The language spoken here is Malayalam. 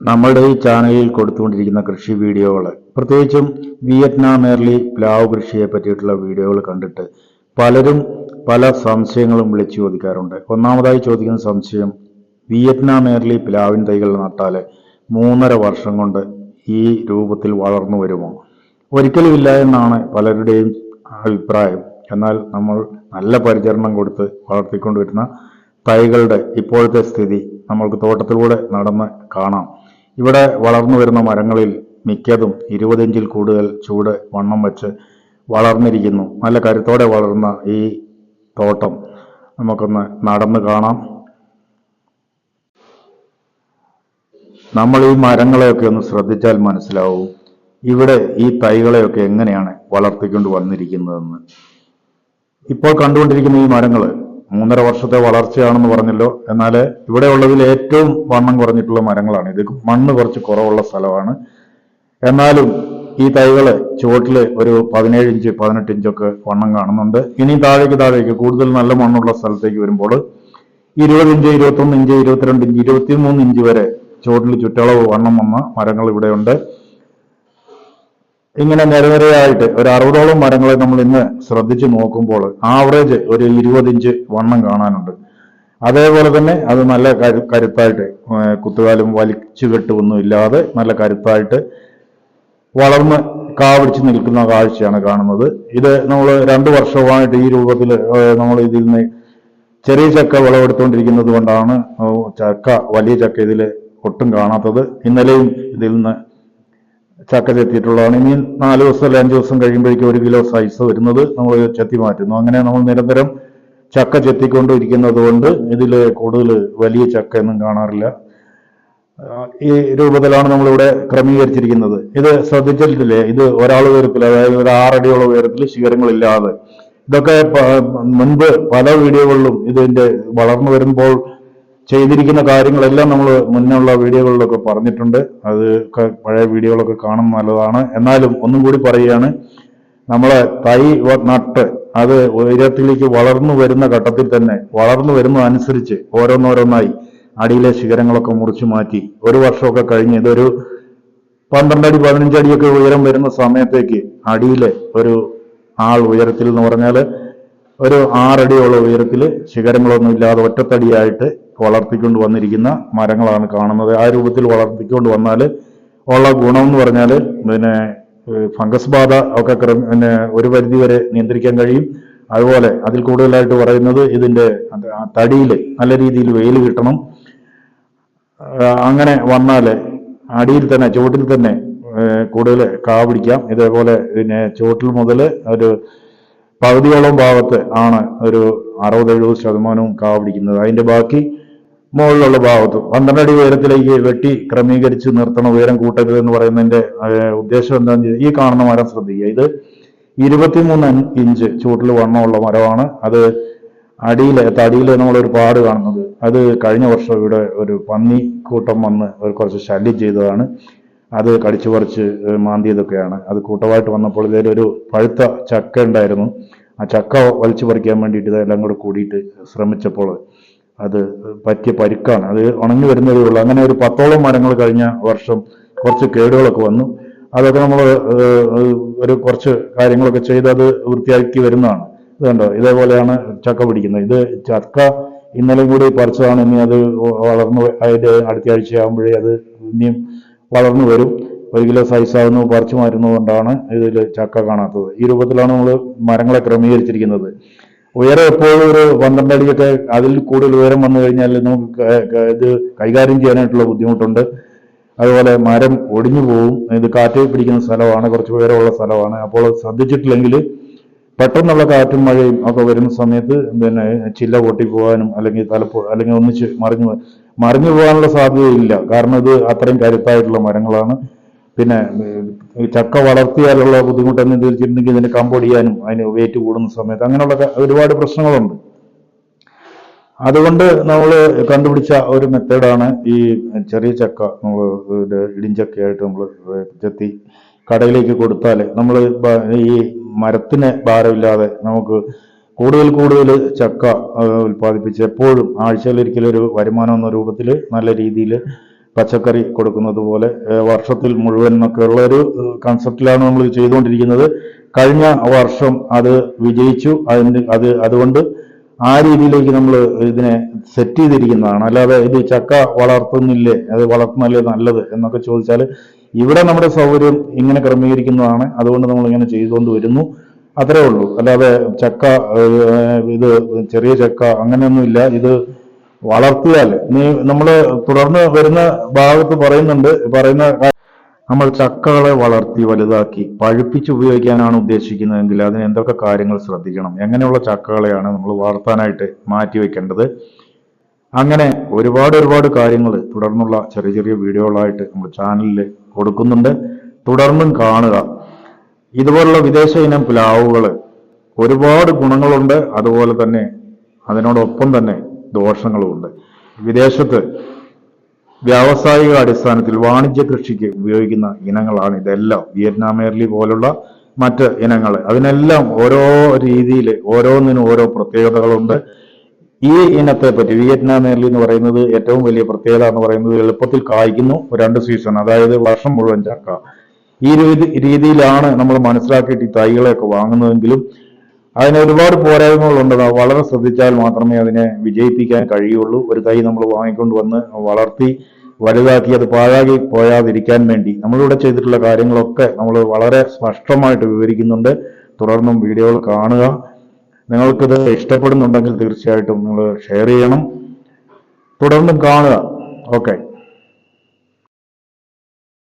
നമ്മളുടെ ഈ ചാനലിൽ കൊടുത്തുകൊണ്ടിരിക്കുന്ന കൃഷി വീഡിയോകൾ പ്രത്യേകിച്ചും വിയറ്റ്നാം എയർലി പ്ലാവ് കൃഷിയെ പറ്റിയിട്ടുള്ള വീഡിയോകൾ കണ്ടിട്ട് പലരും പല സംശയങ്ങളും വിളിച്ചു ചോദിക്കാറുണ്ട്. ഒന്നാമതായി ചോദിക്കുന്ന സംശയം വിയറ്റ്നാം എയർലി പ്ലാവിൻ തൈകൾ നട്ടാൽ മൂന്നര വർഷം കൊണ്ട് ഈ രൂപത്തിൽ വളർന്നു വരുമോ? ഒരിക്കലും ഇല്ല എന്നാണ് പലരുടെയും അഭിപ്രായം. എന്നാൽ നമ്മൾ നല്ല പരിചരണം കൊടുത്ത് വളർത്തിക്കൊണ്ടുവരുന്ന തൈകളുടെ ഇപ്പോഴത്തെ സ്ഥിതി നമ്മൾക്ക് തോട്ടത്തിലൂടെ നടന്ന് കാണാം. ഇവിടെ വളർന്നു വരുന്ന മരങ്ങളിൽ മിക്കതും ഇരുപത് ഇഞ്ചിൽ കൂടുതൽ ചൂട് വണ്ണം വെച്ച് വളർന്നിരിക്കുന്നു. നല്ല കരുത്തോടെ വളർന്ന ഈ തോട്ടം നമുക്കൊന്ന് നടന്ന് കാണാം. നമ്മൾ ഈ മരങ്ങളെയൊക്കെ ഒന്ന് ശ്രദ്ധിച്ചാൽ മനസ്സിലാവും ഇവിടെ ഈ തൈകളെയൊക്കെ എങ്ങനെയാണ് വളർത്തിക്കൊണ്ട് വന്നിരിക്കുന്നതെന്ന്. ഇപ്പോൾ കണ്ടുകൊണ്ടിരിക്കുന്ന ഈ മരങ്ങൾ മൂന്നര വർഷത്തെ വളർച്ചയാണെന്ന് പറഞ്ഞല്ലോ. എന്നാൽ ഇവിടെ ഉള്ളതിൽ ഏറ്റവും വണ്ണം കുറഞ്ഞിട്ടുള്ള മരങ്ങളാണ്. ഇത് മണ്ണ് കുറച്ച് കുറവുള്ള സ്ഥലമാണ്. എന്നാലും ഈ തൈകൾ ചുവട്ടിൽ ഒരു പതിനേഴ് ഇഞ്ച് പതിനെട്ട് ഇഞ്ചൊക്കെ വണ്ണം കാണുന്നുണ്ട്. ഇനി താഴേക്ക് താഴേക്ക് കൂടുതൽ നല്ല മണ്ണുള്ള സ്ഥലത്തേക്ക് വരുമ്പോൾ ഇരുപത് ഇഞ്ച് ഇരുപത്തൊന്ന് ഇഞ്ച് ഇരുപത്തിരണ്ട് ഇഞ്ച് ഇരുപത്തിമൂന്ന് ഇഞ്ച് വരെ ചുവട്ടിൽ ചുറ്റളവ് വണ്ണം വന്ന മരങ്ങൾ ഇവിടെയുണ്ട്. ഇങ്ങനെ നിരനിരയായിട്ട് ഒരു അറുപതോളം മരങ്ങളെ നമ്മൾ ഇന്ന് ശ്രദ്ധിച്ചു നോക്കുമ്പോൾ ആവറേജ് ഒരു ഇരുപത് ഇഞ്ച് വണ്ണം കാണാനുണ്ട്. അതേപോലെ തന്നെ അത് നല്ല കരു കരുത്തായിട്ട് കുത്തുകാലും വലിച്ചു കെട്ടുമൊന്നും ഇല്ലാതെ നല്ല കരുത്തായിട്ട് വളർന്ന് കാവിടിച്ച് നിൽക്കുന്ന കാഴ്ചയാണ് കാണുന്നത്. ഇത് നമ്മൾ രണ്ടു വർഷമായിട്ട് ഈ രൂപത്തിൽ നമ്മൾ ഇതിൽ നിന്ന് ചെറിയ ചക്ക വിളവെടുത്തുകൊണ്ടിരിക്കുന്നത് കൊണ്ടാണ് ചക്ക വലിയ ചക്ക ഇതിൽ ഒട്ടും കാണാത്തത്. ഇന്നലെയും ഇതിൽ നിന്ന് ചക്ക ചെത്തിയിട്ടുള്ളതാണ് ഇനി നാല് ദിവസം അല്ലെ അഞ്ച് ദിവസം കഴിയുമ്പോഴേക്കും ഒരു കിലോ സൈസ് വരുന്നത് നമ്മൾ ചെത്തി മാറ്റുന്നു. അങ്ങനെ നമ്മൾ നിരന്തരം ചക്ക ചെത്തിക്കൊണ്ടിരിക്കുന്നത് കൊണ്ട് ഇതിൽ കൂടുതൽ വലിയ ചക്ക ഒന്നും കാണാറില്ല ഈ രൂപത്തിലാണ് നമ്മളിവിടെ ക്രമീകരിച്ചിരിക്കുന്നത്. ഇത് ശ്രദ്ധിച്ചിട്ടില്ലേ? ഇത് ഒരാൾ ഉയരത്തിൽ അതായത് ഒരു ആറടിയോളം ഉയരത്തിൽ ശിഖരങ്ങളില്ലാതെ. ഇതൊക്കെ മുൻപ് പല വീഡിയോകളിലും ഇതിന്റെ വളർന്നു വരുമ്പോൾ ചെയ്തിരിക്കുന്ന കാര്യങ്ങളെല്ലാം നമ്മൾ മുന്നുള്ള വീഡിയോകളിലൊക്കെ പറഞ്ഞിട്ടുണ്ട്. അത് പഴയ വീഡിയോകളൊക്കെ കാണുന്ന നല്ലതാണ്. എന്നാലും ഒന്നും കൂടി പറയുകയാണ് നമ്മളെ തൈ നട്ട് അത് ഉയരത്തിലേക്ക് വളർന്നു വരുന്ന ഘട്ടത്തിൽ തന്നെ വളർന്നു വരുന്നതനുസരിച്ച് ഓരോന്നോരോന്നായി അടിയിലെ ശിഖരങ്ങളൊക്കെ മുറിച്ചു മാറ്റി. ഒരു വർഷമൊക്കെ കഴിഞ്ഞ് ഇതൊരു പന്ത്രണ്ടടി പതിനഞ്ചടിയൊക്കെ ഉയരം വരുന്ന സമയത്തേക്ക് അടിയിലെ ഒരു ആൾ ഉയരത്തിൽ എന്ന് പറഞ്ഞാൽ ഒരു ആറടിയോളം ഉയരത്തിൽ ശിഖരങ്ങളൊന്നും ഇല്ലാതെ ഒറ്റത്തടിയായിട്ട് വളർത്തിക്കൊണ്ട് വന്നിരിക്കുന്ന മരങ്ങളാണ് കാണുന്നത്. ആ രൂപത്തിൽ വളർത്തിക്കൊണ്ട് വന്നാൽ ഉള്ള ഗുണം എന്ന് പറഞ്ഞാൽ പിന്നെ ഫംഗസ് ബാധ ഒക്കെ പിന്നെ ഒരു പരിധി വരെ നിയന്ത്രിക്കാൻ കഴിയും. അതുപോലെ അതിൽ കൂടുതലായിട്ട് പറയുന്നത് ഇതിന്റെ തടിയിൽ നല്ല രീതിയിൽ വെയിൽ കിട്ടണം. അങ്ങനെ വന്നാൽ അടിയിൽ തന്നെ ചുവട്ടിൽ തന്നെ കൂടുതൽ കാ പിടിക്കാം. ഇതേപോലെ പിന്നെ ചുവട്ടിൽ മുതൽ ഒരു പകുതിയോളം ഭാഗത്ത് ആണ് ഒരു അറുപത് എഴുപത് ശതമാനവും കാ പിടിക്കുന്നത്. അതിന്റെ ബാക്കി മുകളിലുള്ള ഭാഗത്ത്. പന്ത്രണ്ട് അടി ഉയരത്തിലേക്ക് വെട്ടി ക്രമീകരിച്ച് നിർത്തണം ഉയരം കൂട്ടരുത് എന്ന് പറയുന്നതിന്റെ ഉദ്ദേശം എന്താണെന്ന് ചോദിച്ചാൽ ഈ കാണുന്ന മരം ശ്രദ്ധിക്കുക. ഇത് ഇരുപത്തിമൂന്ന് ഇഞ്ച് ചൂട്ടിൽ വണ്ണമുള്ള മരമാണ്. അത് അടിയിലെ തടിയിൽ നമ്മളൊരു പാട് കാണുന്നത്. അത് കഴിഞ്ഞ വർഷം ഇവിടെ ഒരു പന്നി കൂട്ടം വന്ന് ഒരു കുറച്ച് ശല്യം ചെയ്തതാണ്. അത് കടിച്ചു പറിച്ച് മാന്തിയതൊക്കെയാണ്. അത് കൂട്ടമായിട്ട് വന്നപ്പോൾ ഇതിലൊരു പഴുത്ത ചക്ക ഉണ്ടായിരുന്നു. ആ ചക്ക വലിച്ചു പറിക്കാൻ വേണ്ടിയിട്ട് ഇതെല്ലാം കൂടെ കൂടിയിട്ട് ശ്രമിച്ചപ്പോൾ അത് പറ്റിയ പരുക്കാണ്. അത് ഉണങ്ങി വരുന്നതേ ഉള്ളൂ. അങ്ങനെ ഒരു പത്തോളം മരങ്ങൾ കഴിഞ്ഞ വർഷം കുറച്ച് കേടുകളൊക്കെ വന്നു. അതൊക്കെ നമ്മൾ ഒരു കുറച്ച് കാര്യങ്ങളൊക്കെ ചെയ്ത് അത് വൃത്തിയാക്കി വരുന്നതാണ്. ഇത് കണ്ടോ? ഇതേപോലെയാണ് ചക്ക പിടിക്കുന്നത്. ഇത് ചക്ക ഇന്നലെ കൂടി പറിച്ചതാണ്. ഇനി അത് വളർന്നു അതിന്റെ അടുത്ത ആഴ്ച ആകുമ്പോഴേ അത് ഇനിയും വളർന്നു വരും. ഒരു കിലോ സൈസ് ആകുന്നു പറിച്ചു മാറ്റുന്നതുകൊണ്ടാണ് ഇതിൽ ചക്ക കാണാത്തത്. ഈ രൂപത്തിലാണ് നമ്മൾ മരങ്ങളെ ക്രമീകരിച്ചിരിക്കുന്നത്. ഉയരം എപ്പോഴും ഒരു പന്ത്രണ്ട് അടിയൊക്കെ അതിൽ കൂടുതൽ ഉയരം വന്നു കഴിഞ്ഞാൽ നമുക്ക് ഇത് കൈകാര്യം ചെയ്യാനായിട്ടുള്ള ബുദ്ധിമുട്ടുണ്ട്. അതുപോലെ മരം ഒടിഞ്ഞു പോകും ഇത് കാറ്റ് പിടിക്കുന്ന സ്ഥലമാണ്. കുറച്ച് ഉയരമുള്ള സ്ഥലമാണ്. അപ്പോൾ ശ്രദ്ധിച്ചിട്ടില്ലെങ്കിൽ പെട്ടെന്നുള്ള കാറ്റും മഴയും ഒക്കെ വരുന്ന സമയത്ത് പിന്നെ ചില്ല പൊട്ടിപ്പോകാനും അല്ലെങ്കിൽ തലപ്പോ അല്ലെങ്കിൽ ഒന്നിച്ച് മറിഞ്ഞു മറിഞ്ഞു പോകാനുള്ള സാധ്യതയില്ല. കാരണം ഇത് അത്രയും കരുത്തായിട്ടുള്ള മരങ്ങളാണ്. പിന്നെ ചക്ക വളർത്തിയാലുള്ള ബുദ്ധിമുട്ട് എന്ന് തീർച്ചിട്ടുണ്ടെങ്കിൽ ഇതിന് കമ്പൊടിയാനും അതിന് വെയിറ്റ് കൂടുന്ന സമയത്ത് അങ്ങനെയുള്ള ഒരുപാട് പ്രശ്നങ്ങളുണ്ട്. അതുകൊണ്ട് നമ്മൾ കണ്ടുപിടിച്ച ഒരു മെത്തേഡാണ് ഈ ചെറിയ ചക്ക നമ്മൾ ഇടിഞ്ചക്കയായിട്ട് നമ്മൾ ചെത്തി കടയിലേക്ക് കൊടുത്താൽ നമ്മൾ ഈ മരത്തിന് ഭാരമില്ലാതെ നമുക്ക് കൂടുതൽ കൂടുതൽ ചക്ക ഉൽപ്പാദിപ്പിച്ച് എപ്പോഴും ആഴ്ചയിലൊരിക്കലും ഒരു വരുമാനം എന്ന രൂപത്തിൽ നല്ല രീതിയിൽ പച്ചക്കറി കൊടുക്കുന്നത് പോലെ വർഷത്തിൽ മുഴുവൻ എന്നൊക്കെ ഉള്ള ഒരു കൺസെപ്റ്റിലാണ് നമ്മൾ ചെയ്തുകൊണ്ടിരിക്കുന്നത്. കഴിഞ്ഞ വർഷം അത് വിജയിച്ചു. അതിന്റെ അത് അതുകൊണ്ട് ആ രീതിയിലേക്ക് നമ്മൾ ഇതിനെ സെറ്റ് ചെയ്തിരിക്കുന്നതാണ്. അല്ലാതെ ഇത് ചക്ക വളർത്തുന്നില്ലേ അത് വളർത്തുന്നല്ലേ നല്ലത് എന്നൊക്കെ ചോദിച്ചാൽ ഇവിടെ നമ്മുടെ സൗകര്യം ഇങ്ങനെ ക്രമീകരിക്കുന്നതാണ്. അതുകൊണ്ട് നമ്മൾ ഇങ്ങനെ ചെയ്തുകൊണ്ട് വരുന്നു. അത്രേ ഉള്ളൂ. അല്ലാതെ ചക്ക ഇത് ചെറിയ ചക്ക അങ്ങനെയൊന്നുമില്ല. ഇത് വളർത്തിയാൽ നീ നമ്മൾ തുടർന്ന് വരുന്ന ഭാഗത്ത് പറയുന്നുണ്ട് പറയുന്ന നമ്മൾ ചക്കകളെ വളർത്തി വലുതാക്കി പഴുപ്പിച്ച് ഉപയോഗിക്കാനാണ് ഉദ്ദേശിക്കുന്നതെങ്കിൽ അതിന് എന്തൊക്കെ കാര്യങ്ങൾ ശ്രദ്ധിക്കണം? എങ്ങനെയുള്ള ചക്കകളെയാണ് നമ്മൾ വളർത്താനായിട്ട് മാറ്റി വെക്കേണ്ടത്? അങ്ങനെ ഒരുപാട് ഒരുപാട് കാര്യങ്ങൾ തുടർന്നുള്ള ചെറിയ ചെറിയ വീഡിയോകളായിട്ട് നമ്മൾ ചാനലിൽ കൊടുക്കുന്നുണ്ട്. തുടർന്നും കാണുക. ഇതുപോലുള്ള വിദേശ ഇനം പ്ലാവുകൾ ഒരുപാട് ഗുണങ്ങളുണ്ട്. അതുപോലെ തന്നെ അതിനോടൊപ്പം തന്നെ ദോഷങ്ങളുമുണ്ട്. വിദേശത്ത് വ്യാവസായിക അടിസ്ഥാനത്തിൽ വാണിജ്യ കൃഷിക്ക് ഉപയോഗിക്കുന്ന ഇനങ്ങളാണ് ഇതെല്ലാം. വിയറ്റ്നാം എയർലി പോലുള്ള മറ്റ് ഇനങ്ങൾ. അതിനെല്ലാം ഓരോ രീതിയിൽ ഓരോന്നിനും ഓരോ പ്രത്യേകതകളുണ്ട്. ഈ ഇനത്തെ പറ്റി വിയറ്റ്നാം എയർലി എന്ന് പറയുന്നത് ഏറ്റവും വലിയ പ്രത്യേകത എന്ന് പറയുന്നത് എളുപ്പത്തിൽ കായ്ക്കുന്നു രണ്ട് സീസൺ അതായത് വർഷം മുഴുവൻ ചക്ക. ഈ രീതി രീതിയിലാണ് നമ്മൾ മനസ്സിലാക്കിയിട്ട് ഈ തൈകളെയൊക്കെ വാങ്ങുന്നതെങ്കിലും അതിന് ഒരുപാട് പോരായ്മകളുണ്ട്. വളരെ ശ്രദ്ധിച്ചാൽ മാത്രമേ അതിനെ വിജയിപ്പിക്കാൻ കഴിയുള്ളൂ. ഒരു തൈ നമ്മൾ വാങ്ങിക്കൊണ്ട് വന്ന് വളർത്തി വലുതാക്കി അത് പാഴാകി പോയാതിരിക്കാൻ വേണ്ടി. നമ്മളിവിടെ ചെയ്തിട്ടുള്ള കാര്യങ്ങളൊക്കെ നമ്മൾ വളരെ സ്പഷ്ടമായിട്ട് വിവരിക്കുന്നുണ്ട്. തുടർന്നും വീഡിയോകൾ കാണുക. നിങ്ങൾക്കിത് ഇഷ്ടപ്പെടുന്നുണ്ടെങ്കിൽ തീർച്ചയായിട്ടും നിങ്ങൾ ഷെയർ ചെയ്യണം. തുടർന്നും കാണുക. ഓക്കെ.